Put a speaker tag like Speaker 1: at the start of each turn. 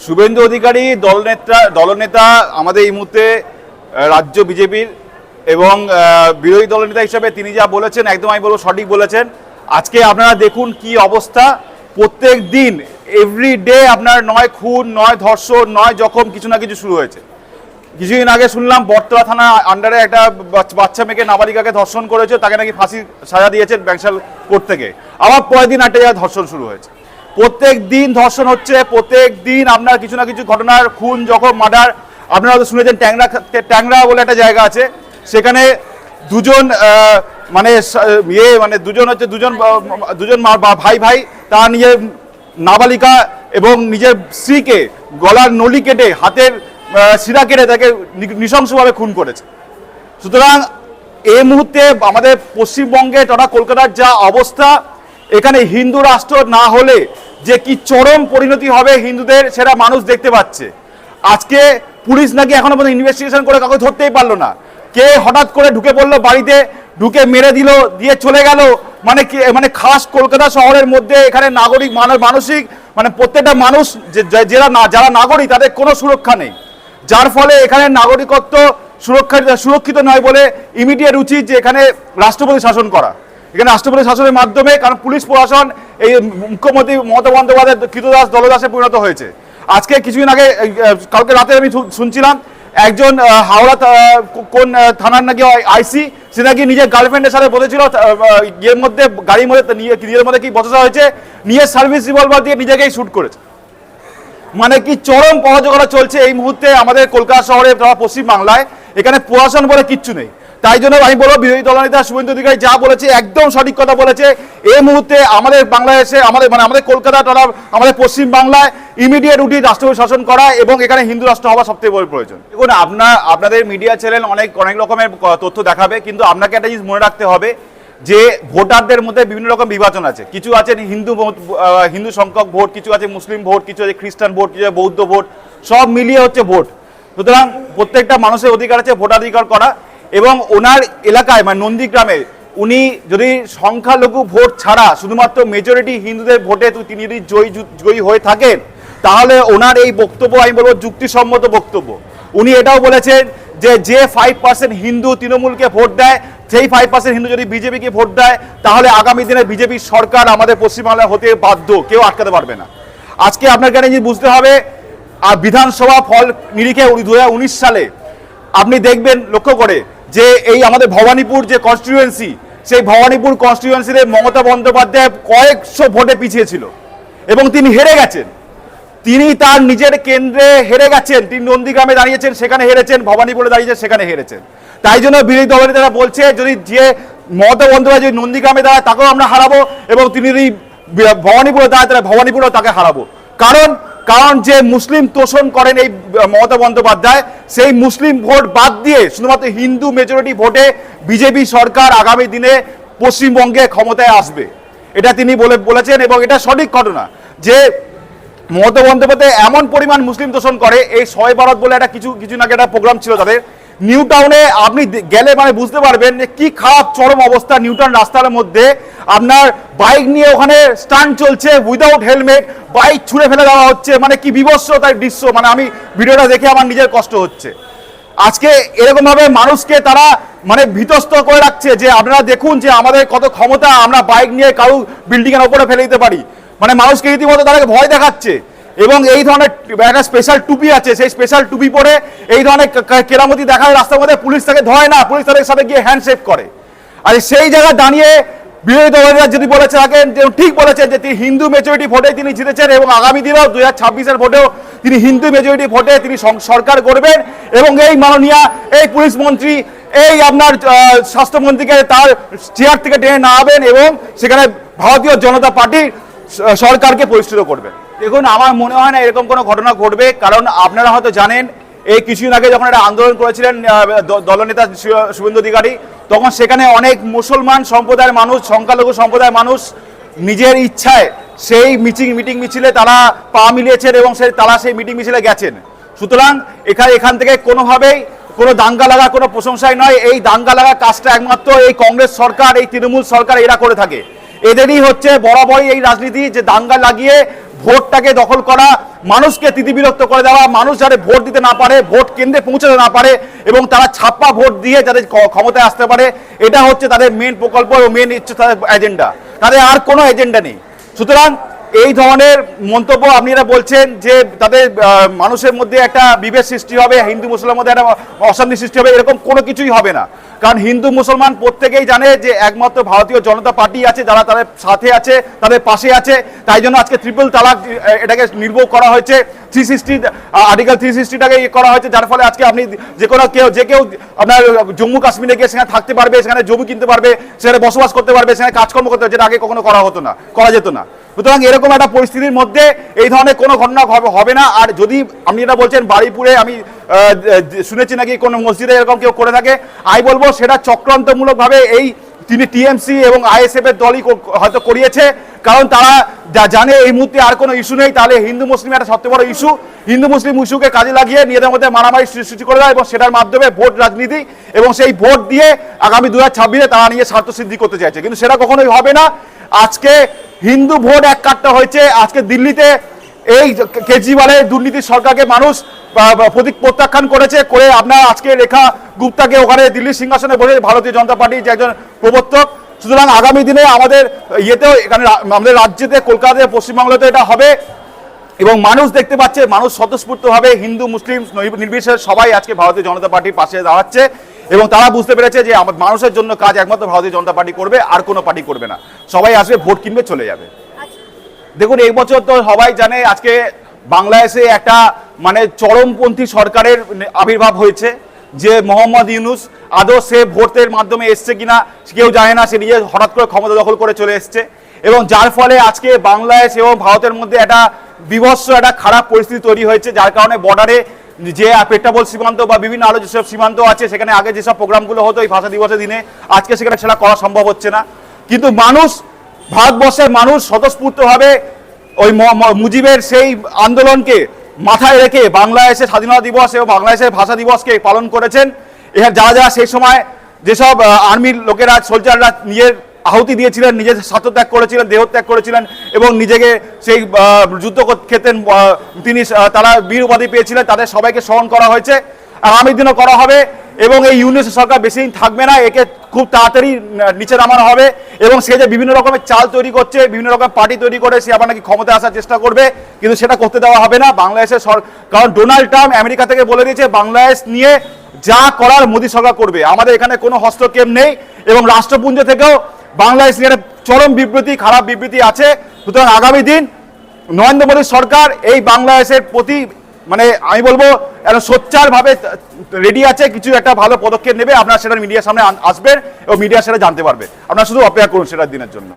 Speaker 1: শুভেন্দু অধিকারী দলনেতা দলনেতা আমাদের এই মুহূর্তে রাজ্য বিজেপির এবং বিরোধী দলনেতা হিসাবে তিনি যা বলেছেন, একদম আমি বলব সঠিক বলেছেন। আজকে আপনারা দেখুন কি অবস্থা। প্রত্যেক দিন এভরি ডে আপনার নয় খুন, নয় ধর্ষণ, নয় জখম কিছু না কিছু শুরু হয়েছে। কিছুদিন আগে শুনলাম, বটতলা থানা আন্ডারে একটা বাচ- বাচ্চা মেয়েকে নাবালিকাকে ধর্ষণ করেছে, তাকে নাকি ফাঁসি সাজা দিয়েছেন ব্যাংশাল কোর্ট থেকে। আবার পরের দিন একটা ধর্ষণ শুরু হয়েছে। প্রত্যেক দিন ধর্ষণ হচ্ছে, প্রত্যেক দিন আপনার কিছু না কিছু ঘটনার খুন, জখম, মার্ডার। আপনারা হয়তো শুনেছেন ট্যাংরা ট্যাংরা বলে একটা জায়গা আছে। সেখানে দুজন মানে ইয়ে মানে দুজন হচ্ছে দুজন দুজন ভাই ভাই, তারা নিজের নাবালিকা এবং নিজের স্ত্রীকে গলার নলি কেটে, হাতের শিরা কেটে তাকে নৃশংসভাবে খুন করেছে। সুতরাং এই মুহূর্তে আমাদের পশ্চিমবঙ্গে তথা কলকাতার যা অবস্থা এখানে হিন্দু রাষ্ট্র না হলে যে কি চরম পরিণতি হবে হিন্দুদের সেটা মানুষ দেখতে পাচ্ছে। আজকে পুলিশ নাকি এখনও পর্যন্ত ইনভেস্টিগেশন করে কাউকে ধরতেই পারল না। কে হঠাৎ করে ঢুকে পড়ল বাড়িতে, ঢুকে মেরে দিল, দিয়ে চলে গেল মানে কি মানে খাস কলকাতা শহরের মধ্যে এখানে নাগরিক মানসিক মানে প্রত্যেকটা মানুষ যারা না, যারা নাগরিক, তাদের কোনো সুরক্ষা নেই। যার ফলে এখানে নাগরিকত্ব সুরক্ষা, সুরক্ষিত নয় বলে ইমিডিয়েট উচিত যে এখানে রাষ্ট্রপতি শাসন করা। এখানে রাষ্ট্রপতি শাসনের মাধ্যমে, কারণ পুলিশ প্রশাসন এই মুখ্যমন্ত্রী মমতা বন্দ্যোপাধ্যায় কৃতদাস দলদাসে পরিণত হয়েছে। আজকে কিছুদিন আগে কালকে রাতে আমি শুনছিলাম, একজন হাওড়া কোন থানার নাকি আইসি, সে নাকি নিজের গার্লফ্রেন্ডের সাথে বলেছিল ইয়ের মধ্যে, গাড়ির মধ্যে নিজের মধ্যে কি বসা হয়েছে নিজের সার্ভিস রিভলভার দিয়ে নিজেকেই শ্যুট করেছে। মানে কি চরম পরাজগড়া চলছে এই মুহূর্তে আমাদের কলকাতা শহরে পশ্চিম বাংলায় এখানে প্রশাসন বলে কিচ্ছু নেই। তাই জন্য আমি বলব, বিরোধী দলনেতা শুভেন্দু অধিকারী যা বলেছে, একদম সঠিক কথা বলেছে। এই মুহূর্তে আমাদের বাংলাদেশে, আমাদের মানে আমাদের কলকাতা তথা আমাদের পশ্চিম বাংলায় ইমিডিয়েট উঠি রাষ্ট্রপতি শাসন করা এবং এখানে হিন্দু রাষ্ট্র হওয়া সবথেকে বড় প্রয়োজন। দেখুন, আপনার, আপনাদের মিডিয়া চ্যানেল অনেক অনেক রকমের তথ্য দেখাবে, কিন্তু আপনাকে একটা জিনিস মনে রাখতে হবে যে ভোটারদের মধ্যে বিভিন্ন রকম বিভাজন আছে। কিছু আছে হিন্দু হিন্দু সংখ্যক ভোট, কিছু আছে মুসলিম ভোট, কিছু আছে খ্রিস্টান ভোট, কিছু আছে বৌদ্ধ ভোট, সব মিলিয়ে হচ্ছে ভোট। সুতরাং প্রত্যেকটা মানুষের অধিকার আছে, ভোটাধিকার করা এবং ওনার এলাকায় মানে নন্দীগ্রামে, উনি যদি সংখ্যালঘু ভোট ছাড়া শুধুমাত্র মেজরিটি হিন্দুদের ভোটে তিনি যদি জয়ী জয়ী হয়ে থাকেন, তাহলে ওনার এই বক্তব্য, আমি বলব যুক্তিসম্মত বক্তব্য। উনি এটাও বলেছেন যে যে ফাইভ পার্সেন্ট হিন্দু তৃণমূলকে ভোট দেয়, সেই ফাইভ পার্সেন্ট হিন্দু যদি বিজেপিকে ভোট দেয়, তাহলে আগামী দিনে বিজেপির সরকার আমাদের পশ্চিমবাংলায় হতে বাধ্য, কেউ আটকাতে পারবে না। আজকে আপনার কাছে বুঝতে হবে আর বিধানসভা ফল নিরিখে দু সালে, আপনি দেখবেন, লক্ষ্য করে যে এই আমাদের ভবানীপুর যে কনস্টিটিউয়েন্সি সেই ভবানীপুর কনস্টিটিউয়েন্সিতে মমতা বন্দ্যোপাধ্যায় কয়েকশো ভোটে পিছিয়ে ছিল এবং তিনি হেরে গেছেন। তিনি তার নিজের কেন্দ্রে হেরে গেছেন। তিনি নন্দীগ্রামে দাঁড়িয়েছেন, সেখানে হেরেছেন, ভবানীপুরে দাঁড়িয়েছেন, সেখানে হেরেছেন। তাই জন্য বিরোধী দলের তারা বলছে, যদি যে মমতা বন্দ্যোপাধ্যায় যদি নন্দীগ্রামে দাঁড়ায়, তাকেও আমরা হারাবো এবং তিনি যদি ভবানীপুরে দাঁড়ায়, তাহলে ভবানীপুরেও তাকে হারাবো। কারণ কারণ যে মুসলিম তোষণ করেন এই মমতা বন্দ্যোপাধ্যায়, সেই মুসলিম ভোট বাদ দিয়ে শুধুমাত্র হিন্দু মেজরিটি ভোটে বিজেপি সরকার আগামী দিনে পশ্চিমবঙ্গে ক্ষমতায় আসবে। এটা তিনি বলে, বলেছেন এবং এটা সঠিক ঘটনা যে মমতা বন্দ্যোপাধ্যায় এমন পরিমাণ মুসলিম তোষণ করে, এই ছয় ভারত বলে একটা কিছু কিছু নাকি একটা প্রোগ্রাম ছিল তাদের নিউ টাউনে আপনি গেলে মানে বুঝতে পারবেন যে কি খারাপ চরম অবস্থা নিউ টাউন রাস্তার মধ্যে। আপনার বাইক নিয়ে ওখানে স্টান্ট চলছে উইদাউট হেলমেট বাইক ছুঁড়ে ফেলে দেওয়া হচ্ছে মানে কি তার দৃশ্য মানে আমি ভিডিওটা দেখে আমার নিজের কষ্ট হচ্ছে। আজকে এরকম ভাবে মানুষকে তারা মানে ভীতস্ত করে রাখছে যে আপনারা দেখুন যে আমাদের কত ক্ষমতা আমরা বাইক নিয়ে কারু বিল্ডিং এর উপরে ফেলে দিতে পারি। মানে মানুষকে রীতিমতো তাদেরকে ভয় দেখাচ্ছে। এবং এই ধরনের একটা স্পেশাল টুপি আছে, সেই স্পেশাল টুপি পরে এই ধরনের কেরামতি দেখায় রাস্তার মধ্যে পুলিশ তাকে ধরে না, পুলিশ তাদের সাথে গিয়ে হ্যান্ডশেক করে। আর সেই জায়গায় দাঁড়িয়ে বিরোধী দলেরা যদি বলেছে থাকেন যে ঠিক বলেছেন যে তিনি হিন্দু মেজরিটি ভোটে তিনি জিতেছেন এবং আগামী দিনেও দু হাজার ছাব্বিশের ভোটেও তিনি হিন্দু মেজরিটি ভোটে তিনি সরকার করবেন এবং এই মাননীয়া, এই পুলিশ মন্ত্রী, এই আপনার স্বাস্থ্যমন্ত্রীকে তার চেয়ার থেকে টেনে নামাবেন এবং সেখানে ভারতীয় জনতা পার্টির সরকারকে পরিষ্কৃত করবেন। দেখুন, আমার মনে হয় না এরকম কোনো ঘটনা ঘটবে, কারণ আপনারা হয়তো জানেন, এই কিছুদিন আগে যখন একটা আন্দোলন করেছিলেন দলনেতা শুভেন্দু অধিকারী, তখন সেখানে অনেক মুসলমান সম্প্রদায়ের মানুষ, সংখ্যালঘু সম্প্রদায়ের মানুষ নিজের ইচ্ছায় সেই মিটিং মিটিং মিছিলে তারা পা মিলিয়েছেন এবং সেই তারা সেই মিটিং মিছিলে গেছেন। সুতরাং এখানে এখান থেকে কোনোভাবেই কোনো দাঙ্গা লাগা, কোনো প্রশংসাই নয়, এই দাঙ্গা লাগা কাজটা একমাত্র এই কংগ্রেস সরকার, এই তৃণমূল সরকার এরা করে থাকে। এদেরই হচ্ছে বরাবরই এই রাজনীতি, যে দাঙ্গা লাগিয়ে ভোটটাকে দখল করা, মানুষকে তিতিবিরক্ত করে দেওয়া, মানুষ যাতে ভোট দিতে না পারে, ভোট কেন্দ্রে পৌঁছাতে না পারে এবং তারা ছাপ্পা ভোট দিয়ে যাদের ক্ষমতায় আসতে পারে, এটা হচ্ছে তাদের মেন প্রকল্প এবং মেন ইচ্ছে তাদের এজেন্ডা তাদের আর কোনো এজেন্ডা নেই। সুতরাং এই ধরনের মন্তব্য আপনারা বলছেন যে তাদের মানুষের মধ্যে একটা বিভেদ সৃষ্টি হবে, হিন্দু মুসলমানের মধ্যে একটা অশান্তি সৃষ্টি হবে, এরকম কোনো কিছুই হবে না। কারণ হিন্দু মুসলমান প্রত্যেকেই জানে যে একমাত্র ভারতীয় জনতা পার্টি আছে, যারা তাদের সাথে আছে, তাদের পাশে আছে, তাই জন্য আজকে ট্রিপল তালাক এটাকে নির্ভর করা হয়েছে। থ্রি সিক্সটি আর্টিকেল থ্রি সিক্সটিটাকে ইয়ে করা হয়েছে, যার ফলে আজকে আপনি যে কোনো কেউ, যে কেউ আপনার জম্মু কাশ্মীরে গিয়ে সেখানে থাকতে পারবে, সেখানে জমি কিনতে পারবে, সেখানে বসবাস করতে পারবে, সেখানে কাজকর্ম করতে যেটা আগে কখনো করা হতো না, করা যেত না। সুতরাং এরকম একটা পরিস্থিতির মধ্যে এই ধরনের কোনো ঘটনা হবে- না। আর যদি আপনি এটা বলছেন বাড়িপুরে আমি শুনেছি নাকি কোনো মসজিদে এরকম কেউ করে থাকে, আমি বলব সেটা চক্রান্তমূলকভাবে এই তিনি টিএমসি এবং আইএসএফ এর দলই হয়তো করিয়েছে। কারণ তারা জানে এই মুহূর্তে আর কোনো ইস্যু নেই। তাহলে হিন্দু মুসলিম একটা সবচেয়ে বড় ইস্যু। হিন্দু মুসলিম ইস্যুকে কাজে লাগিয়ে নিজেদের মধ্যে মারামারি সৃষ্টি করে দেয় এবং সেটার মাধ্যমে ভোট রাজনীতি এবং সেই ভোট দিয়ে আগামী দু হাজার তারা নিয়ে স্বার্থ সিদ্ধি করতে চাইছে। কিন্তু সেটা কখনোই হবে না। আজকে হিন্দু ভোট এক কাটটা হয়েছে। আজকে দিল্লিতে এই কেজরিওয়ালের দুর্নীতি সরকারকে মানুষ আহ, প্রতি- প্রত্যাখ্যান করেছে করে আপনার আজকে রেখা গুপ্তাকে ওখানে দিল্লির সিংহাসনে বসে ভারতীয় জনতা পার্টির যে একজন প্রবর্তক। সুতরাং আগামী দিনে আমাদের ইয়েতেও এখানে আমাদের রাজ্যেতে কলকাতাতে পশ্চিমবাংলাতে এটা হবে। এবং মানুষ দেখতে পাচ্ছে মানুষ স্বতঃস্ফূর্তভাবে হিন্দু মুসলিম নির্বিশেষে সবাই আজকে ভারতীয় জনতা পার্টির পাশে দাঁড়াচ্ছে। এবং তারা বুঝতে পেরেছে যে মানুষের জন্য কাজ একমাত্র ভারতীয় জনতা পার্টি করবে আর কোনো পার্টি করবে না। সবাই আসবে ভোট কিনবে চলে যাবে। দেখুন, এই বছর তো সবাই জানে আজকে বাংলাদেশে একটা মানে চরমপন্থী সরকারের আবির্ভাব হয়েছে। যে মোহাম্মদ ইউনুস আদৌ সে ভোটের মাধ্যমে এসছে কিনা কেউ জানে না, সে নিজে হঠাৎ করে ক্ষমতা দখল করে চলে এসছে। এবং যার ফলে আজকে বাংলাদেশ এবং ভারতের মধ্যে একটা বিভৎস, একটা খারাপ পরিস্থিতি তৈরি হয়েছে, যার কারণে বর্ডারে যে পেট্রাপোল সীমান্ত বা বিভিন্ন আরও যেসব সীমান্ত আছে, সেখানে আগে যেসব প্রোগ্রামগুলো হতো এই ভাষা দিবসের দিনে, আজকে সেখানে সেটা করা সম্ভব হচ্ছে না। কিন্তু মানুষ ভারতবর্ষের মানুষ স্বতঃস্ফূর্তভাবে ওই মুজিবের সেই আন্দোলনকে মাথায় রেখে বাংলাদেশের স্বাধীনতা দিবস এবং বাংলাদেশের ভাষা দিবসকে পালন করেছেন। এখানে যারা যারা সেই সময় যেসব আর্মির লোকেরা, সোলজাররা নিজের আহুতি দিয়েছিলেন, নিজের স্বার্থত্যাগ করেছিলেন, দেহত্যাগ করেছিলেন এবং নিজেকে সেই যুদ্ধ খেতেন তিনি তারা বীর উপাধি পেয়েছিলেন, তাদের সবাইকে স্মরণ করা হয়েছে। আগামী দিনও করা হবে। এবং এই ইউনিয়ন সরকার বেশি দিন থাকবে না, একে খুব তাড়াতাড়ি নিচে নামানো হবে এবং সে যে বিভিন্ন রকমের চাল তৈরি করছে, বিভিন্ন রকম পার্টি তৈরি করে, সে আবার নাকি ক্ষমতায় আসার চেষ্টা করবে, কিন্তু সেটা করতে দেওয়া হবে না। বাংলাদেশের কারণ ডোনাল্ড ট্রাম্প আমেরিকা থেকে বলে দিয়েছে, বাংলাদেশ নিয়ে যা করার মোদী সরকার করবে। আমাদের এখানে কোনো হস্তক্ষেপ নেই এবং রাষ্ট্রপুঞ্জ থেকেও বাংলাদেশ নিয়ে চরম বিবৃতি, খারাপ বিবৃতি আছে। সুতরাং আগামী দিন নরেন্দ্র মোদী সরকার এই বাংলাদেশের প্রতি মানে আমি বলব, একটা সোচ্চার ভাবে রেডি আছে, কিছু একটা ভালো পদক্ষেপ নেবে, আপনারা সেটা মিডিয়ার সামনে আসবেন এবং মিডিয়া সেটা জানতে পারবে। আপনারা শুধু অপেক্ষা করুন সেটার দিনের জন্য।